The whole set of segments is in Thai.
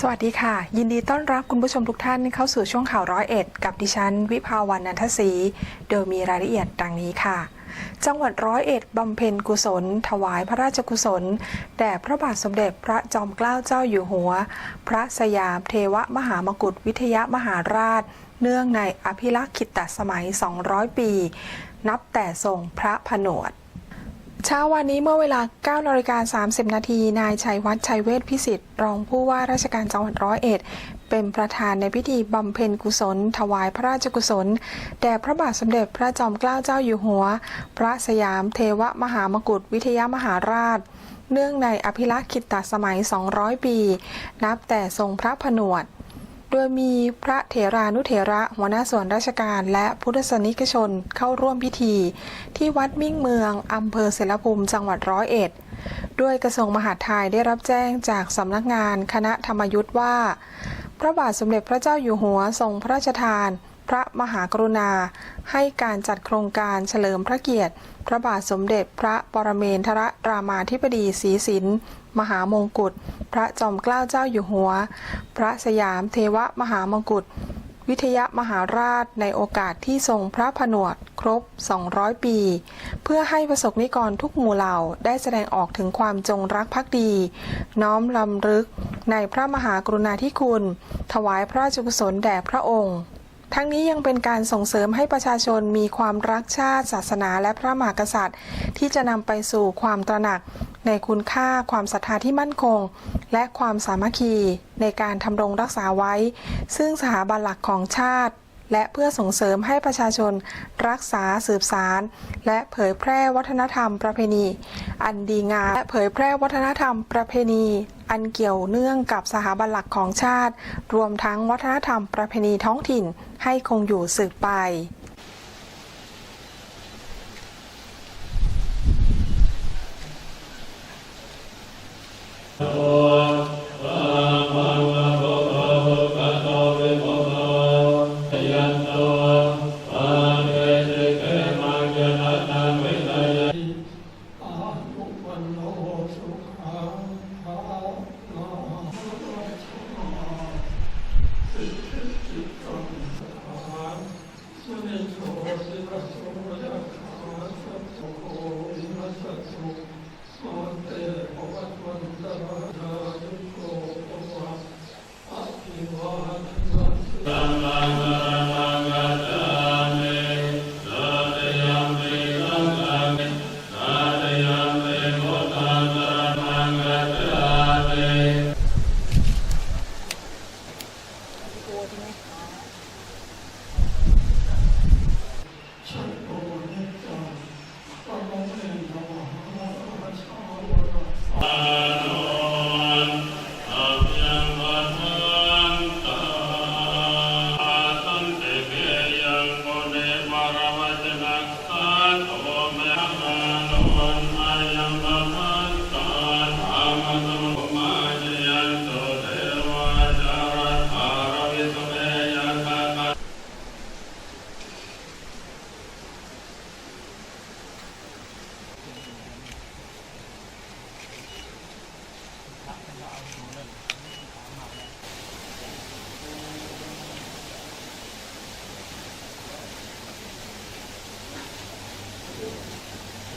สวัสดีค่ะ ยินดีต้อนรับคุณผู้ชมทุกท่านเข้าสู่ช่วงข่าวร้อยเอ็ดกับดิฉัน วิภาวันนันทศรีโดยมีรายละเอียดดังนี้ค่ะ จังหวัดร้อยเอ็ดบำเพ็ญกุศล ถวายพระราชกุศล แด่พระบาทสมเด็จพระจอมเกล้าเจ้าอยู่หัว พระสยามเทวมหามกุฏวิทยามหาราช เนื่องในอภิรักษ์ขิตสมัย 200 ปี นับแต่ทรงพระผนวด เช้าวันนี้เมื่อเวลา9นาฬิกา30 นาที นายชัยวัฒน์ชัยเวชพิสิทธิ์ รองผู้ว่าราชการจังหวัดร้อยเอ็ด เป็นประธานในพิธีบำเพ็ญกุศล ถวายพระราชกุศล แด่พระบาทสมเด็จพระจอมเกล้าเจ้าอยู่หัว พระสยามเทวมหามกุฏวิทยามหาราช เนื่องในอภิรักษ์ขิตสมัย 200 ปี นับแต่ทรงพระผนวด โดยมีพระเถรานุเถระหัวหน้าส่วนราชการและพุทธศนิกชนเข้าร่วมพิธี ที่วัดมิ่งเมืองอำเภอเสรภูมิจังหวัดร้อยเอ็ดด้วยกระทรวงมหาดไทยได้รับแจ้งจากสำนักงานคณะธรรมยุทธ์ว่า พระบาทสมเด็จพระเจ้าอยู่หัวทรงพระราชทาน พระมหากรุณา ให้การจัดโครงการเฉลิมพระเกียรติ พระบาทสมเด็จพระปรเมนทรรามาธิบดีศรีสินมหามงกุฎพระจอมเกล้าเจ้าอยู่หัว พระสยามเทวมหามงกุฎวิทยมหาราชในโอกาสที่ทรงพระผนวดครบ 200 ปี เพื่อให้ประสบนิกรทุกหมู่เหล่าได้แสดงออกถึงความจงรักภักดี น้อมลำลึกในพระมหากรุณาธิคุณ ถวายพระราชกุศลแด่พระองค์ ทั้งนี้ยังเป็นการส่งเสริมให้ประชาชนมีความรักชาติ ศาสนา และพระมหากษัตริย์ ที่จะนำไปสู่ความตระหนักในคุณค่าความศรัทธาที่มั่นคง และความสามัคคีในการทำรงรักษาไว้ ซึ่งสถาบันหลักของชาติ และเพื่อส่งเสริมให้ประชาชนรักษาสืบสาร และเผยแพร่วัฒนธรรมประเพณี อันดีงามและเผยแพร่วัฒนธรรมประเพณี อันเกี่ยวเนื่องกับสถาบันหลักของชาติ รวมทั้งวัฒนธรรมประเพณีท้องถิ่นให้คงอยู่สืบไป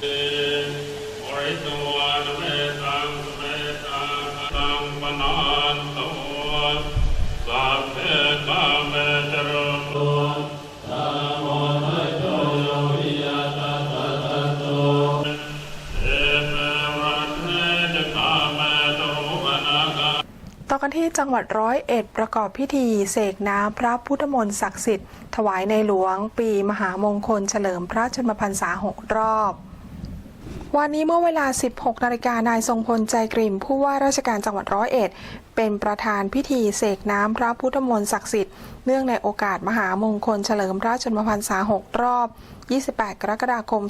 ต่อกันที่จังหวัดร้อยเอ็ดประกอบพิธีเสกน้ำพระพุทธมนต์ศักดิ์สิทธิ์ ถวายในหลวงปีมหามงคลเฉลิมพระชนมพรรษาหกรอบ วันนี้เมื่อเวลา 16 นาฬิกานายทรงพลใจกริมผู้ว่าราชการจังหวัดร้อยเอ็ด เป็นประธานพิธีเสกน้ำพระพุทธมนต์ศักดิ์สิทธิ์ เนื่องในโอกาสมหามงคลเฉลิมพระชนมพรรษา 6 รอบ 28 กรกฎาคม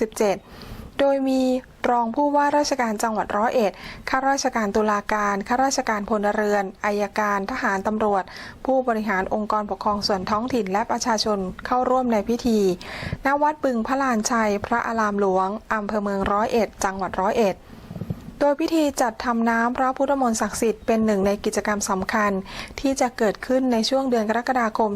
2567 โดยมีรองผู้ว่าราชการจังหวัดร้อยเอ็ด ข้าราชการตุลาการ ข้าราชการพลเรือน อายการ ทหารตำรวจ ผู้บริหารองค์กรปกครองส่วนท้องถิ่นและประชาชนเข้าร่วมในพิธี ณ วัดบึงพระลานชัย พระอารามหลวง อำเภอเมืองร้อยเอ็ด จังหวัดร้อยเอ็ด โดยพิธีจัดทำน้ำพระพุทธมนต์ศักดิ์สิทธิ์เป็นหนึ่งในกิจกรรมสำคัญ ที่จะเกิดขึ้นในช่วงเดือนกรกฎาคม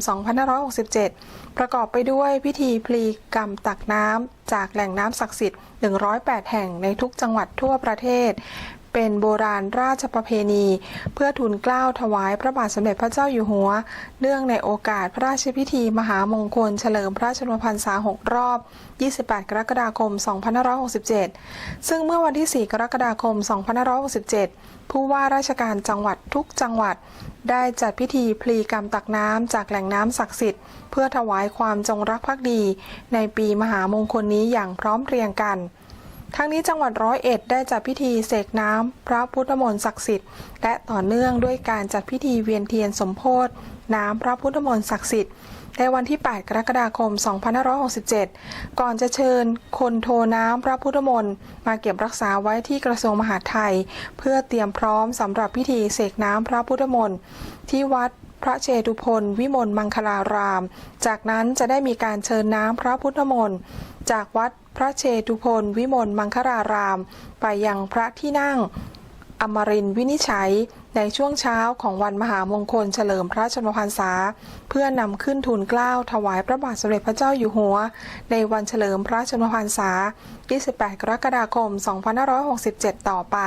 2567 ประกอบไปด้วยพิธีพลีกรรมตักน้ำจากแหล่งน้ำศักดิ์สิทธิ์ 108 แห่งในทุกจังหวัดทั่วประเทศ เป็นโบราณราชประเพณี เพื่อทูลเกล้าถวายพระบาทสมเด็จพระเจ้าอยู่หัว เนื่องในโอกาสพระราชพิธีมหามงคลเฉลิมพระราชนมพรรษา 6 รอบ 28 กรกฎาคม 2567 ซึ่งเมื่อวันที่ 4 กรกฎาคม 2567 ผู้ว่าราชการจังหวัดทุกจังหวัด ได้จัดพิธีพลีกรรมตักน้ำจากแหล่งน้ำศักดิ์สิทธิ์ เพื่อถวายความจงรักภักดี ในปีมหามงคลนี้อย่างพร้อมเพรียงกัน ทั้งนี้จังหวัดร้อยเอ็ดได้จัดพิธีเสกน้ำพระพุทธมนต์ศักดิ์สิทธิ์และต่อเนื่องด้วยการจัดพิธีเวียนเทียนสมโพธิน้ำพระพุทธมนต์ศักดิ์สิทธิ์ในวันที่ 8 กรกฎาคม 2567 ก่อนจะเชิญคนโทน้ำพระพุทธมนต์มาเก็บรักษาไว้ที่กระทรวงมหาดไทย เพื่อเตรียมพร้อมสำหรับพิธีเสกน้ำพระพุทธมนต์ที่วัดพระเชตุพนวิมลมังคลาราม จากนั้นจะได้มีการเชิญน้ำพระพุทธมนต์ จากวัดพระเชตุพนวิมลมังคลาราม ไปยังพระที่นั่ง อมรินวินิจฉัย ในช่วงเช้าของวันมหามงคลเฉลิมพระชนมพรรษา เพื่อนำขึ้นทูลเกล้าถวายพระบาทสมเด็จพระเจ้าอยู่หัว ในวันเฉลิมพระชนมพรรษา 28 กรกฎาคม 2567 ต่อไป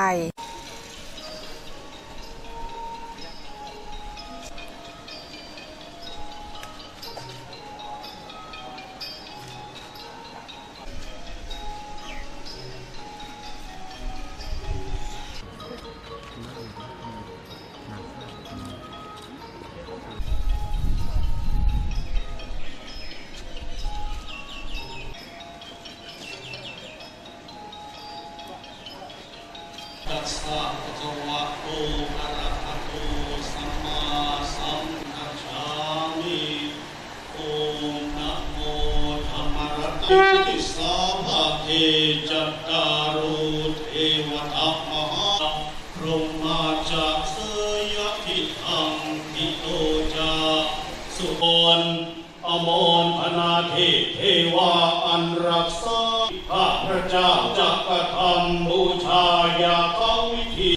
ติสาภะเทจัตตารุเทวทัพมหาพรหมาจักเสยทิทังพิโตจาสุบนอมรพนาเทเทวาอันรักษาข้าพระเจ้าจักกระทำบูชายาเขาวิธี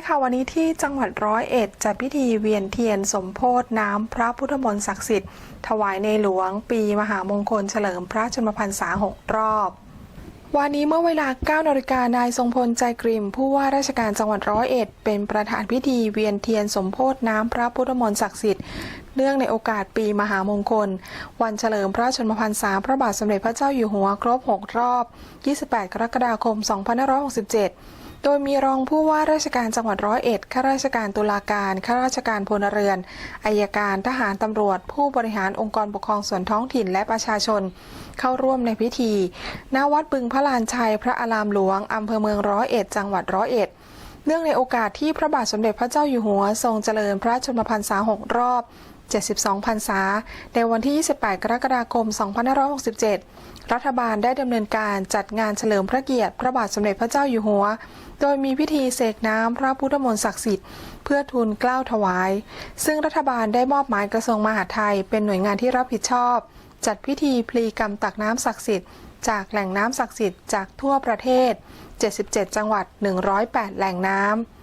ปิดท้ายข่าววันนี้ที่จังหวัดร้อยเอ็ดจัดพิธีเวียนเทียนสมโพธน้ำพระพุทธมนต์ศักดิ์สิทธิ์ ถวายในหลวงปีมหามงคลเฉลิมพระชนมพรรษาหกรอบวันนี้เมื่อเวลา9นาฬิกานายทรงพลใจกริมผู้ว่าราชการจังหวัดร้อยเอ็ด เป็นประธานพิธีเวียนเทียนสมโพธน้ำพระพุทธมนต์ศักดิ์สิทธิ์เนื่องในโอกาสปีมหามงคล วันเฉลิมพระชนมพรรษาพระบาทสมเด็จพระเจ้าอยู่หัวครบ 6 รอบ 28 กรกฎาคม 2567 โดยมีรองผู้ว่าราชการจังหวัดร้อยเอ็ด ข้าราชการตุลาการ ข้าราชการพลเรือน อายการ ทหารตำรวจ ผู้บริหารองค์กรปกครองส่วนท้องถิ่นและประชาชน เข้าร่วมในพิธีณวัดบึงพระลานชัย พระอารามหลวง อำเภอเมืองร้อยเอ็ด จังหวัดร้อยเอ็ด เนื่องในโอกาสที่พระบาทสมเด็จพระเจ้าอยู่หัว ทรงเจริญพระชนมพรรษา6รอบ 72พรรษา ในวันที่ 28 กรกฎาคม 2567 รัฐบาลได้ดำเนินการจัดงานเฉลิมพระเกียรติ พระบาทสมเด็จพระเจ้าอยู่หัว โดยมีพิธีเสกน้ำพระพุทธมนต์ศักดิ์สิทธิ์เพื่อทูลเกล้าถวาย ซึ่งรัฐบาลได้มอบหมายกระทรวงมหาดไทย เป็นหน่วยงานที่รับผิดชอบ จัดพิธีพลีกรรมตักน้ำศักดิ์สิทธิ์จากแหล่งน้ำศักดิ์สิทธิ์จากทั่วประเทศ 77 จังหวัด 108 แหล่งน้ำ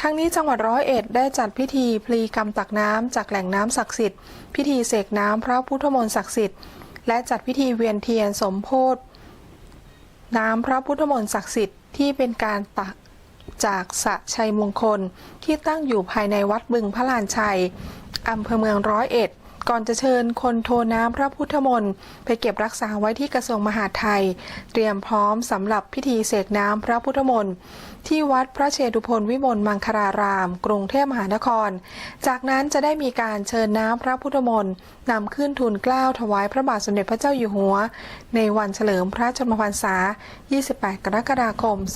ทั้งนี้จังหวัดร้อยเอ็ดได้จัดพิธีพลีกรรมตักน้ำจากแหล่งน้ำศักดิ์สิทธิ์ พิธีเสกน้ำพระพุทธมนต์ศักดิ์สิทธิ์ และจัดพิธีเวียนเทียนสมโพธิน้ำพระพุทธมนต์ศักดิ์สิทธิ์ที่เป็นการตักจากสะชัยมงคลที่ตั้งอยู่ภายในวัดบึงพระลานชัยอำเภอเมืองร้อยเอ็ด ก่อนจะเชิญคนโทน้ำพระพุทธมนต์ไปเก็บรักษาไว้ที่กระทรวงมหาดไทย เตรียมพร้อมสำหรับพิธีเสกน้ำพระพุทธมนต์ที่วัดพระเชตุพนวิมลมังคลาราม กรุงเทพมหานคร จากนั้นจะได้มีการเชิญน้ำพระพุทธมนต์นำขึ้นทูลเกล้าถวายพระบาทสมเด็จพระเจ้าอยู่หัว ในวันเฉลิมพระชนมพรรษา 28 กรกฎาคม 2567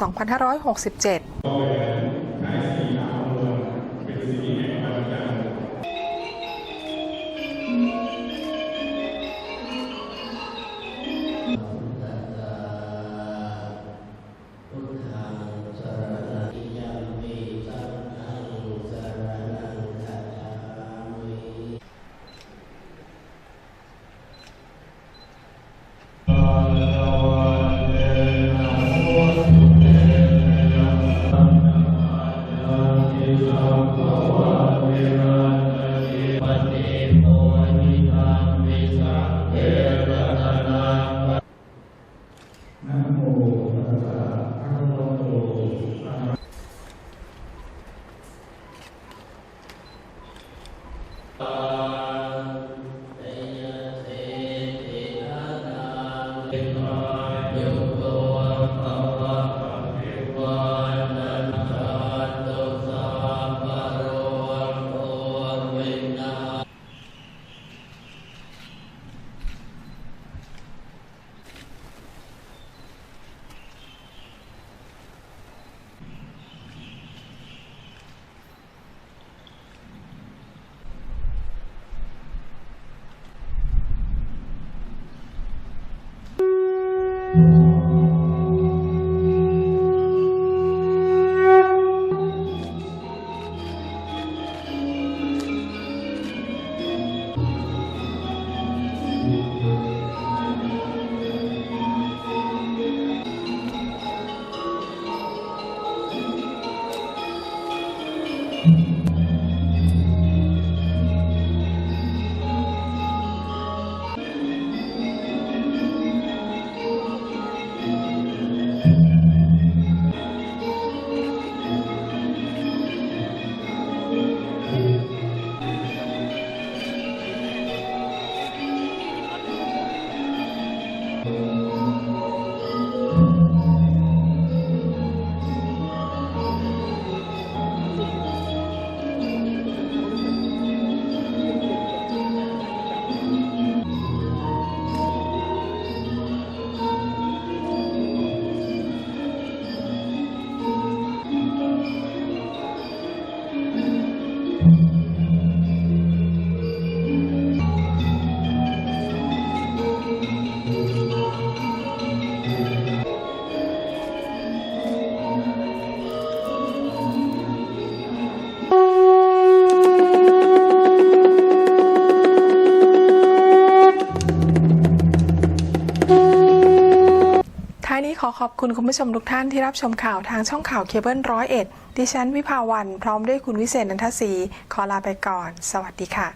ผู้ชมทุกท่านที่รับชมข่าวทางช่องข่าวเคเบิลร้อยเอ็ดดิฉันวิภาวัน พร้อมด้วยคุณวิเศษนันทศรีขอลาไปก่อน สวัสดีค่ะ